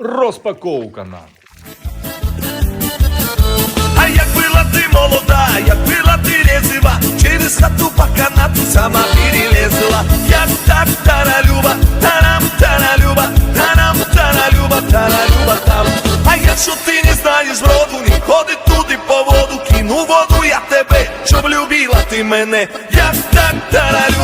розпаковка нам. А як была ты молода, як была ты резвива Через хату по канату сама перелезла Я так таралюба, тарам таралюба Тарам таралюба, таралюба там А якщо ти не знаєш роду, не ходи туди по воду Кину воду я тебе, щоб любила ти мене Я так таралюба,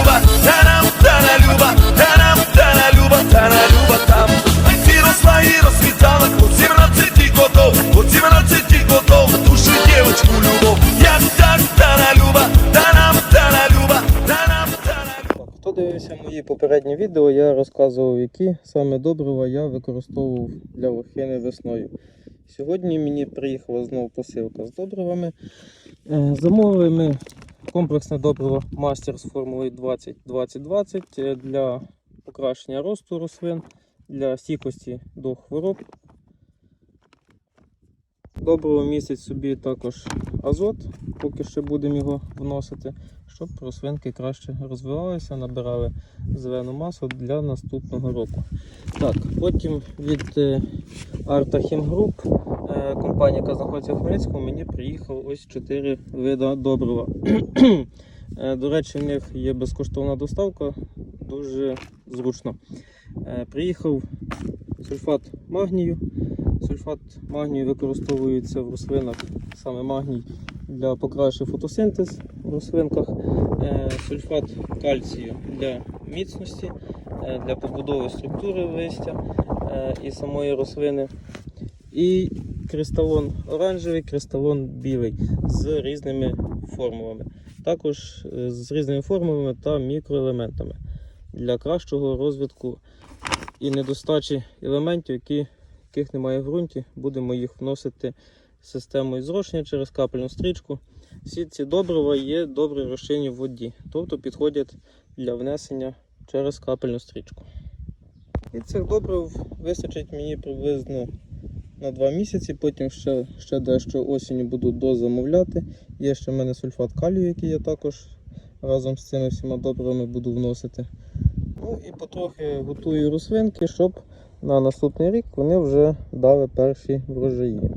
Дивився мої попередні відео, я розказував, які саме добрива я використовував для лохини весною. Сьогодні мені приїхала знову посилка з добривами. Е, Замовили ми комплексне добриво Мастер з формулою 20-20-20 е, для покращення росту рослин, для стійкості до хвороб. Добриво містить собі також азот, поки ще будемо його вносити, щоб рослинки краще розвивалися, набирали зелену масу для наступного року. Так, потім від е, Arta Chem Group, е, компанія, яка знаходиться в Хмельницькому, мені приїхало ось 4 вида добрива. Е, До речі, в них є безкоштовна доставка, дуже зручно. Приїхав сульфат магнію. Сульфат магнію використовується в рослинах саме магній для покращення фотосинтез в рослинках. Е, Сульфат кальцію для міцності, е, для побудови структури листя е, і самої рослини. І кристалон оранжевий, кристалон білий з різними формулами. Також з різними формулами та мікроелементами для кращого розвитку і недостачі елементів, які, яких немає в ґрунті, будемо їх вносити системою зрошення через капельну стрічку. Всі ці добрива є добре розчинені в воді, тобто підходять для внесення через капельну стрічку. І цих добрив вистачить мені приблизно на 2 місяці, потім ще, ще дещо осінню буду дозамовляти. Є ще в мене сульфат калію, який я також разом з цими всіма добривами буду вносити. Ну і потрохи готую рослинки, щоб на наступний рік вони вже дали перші врожаї.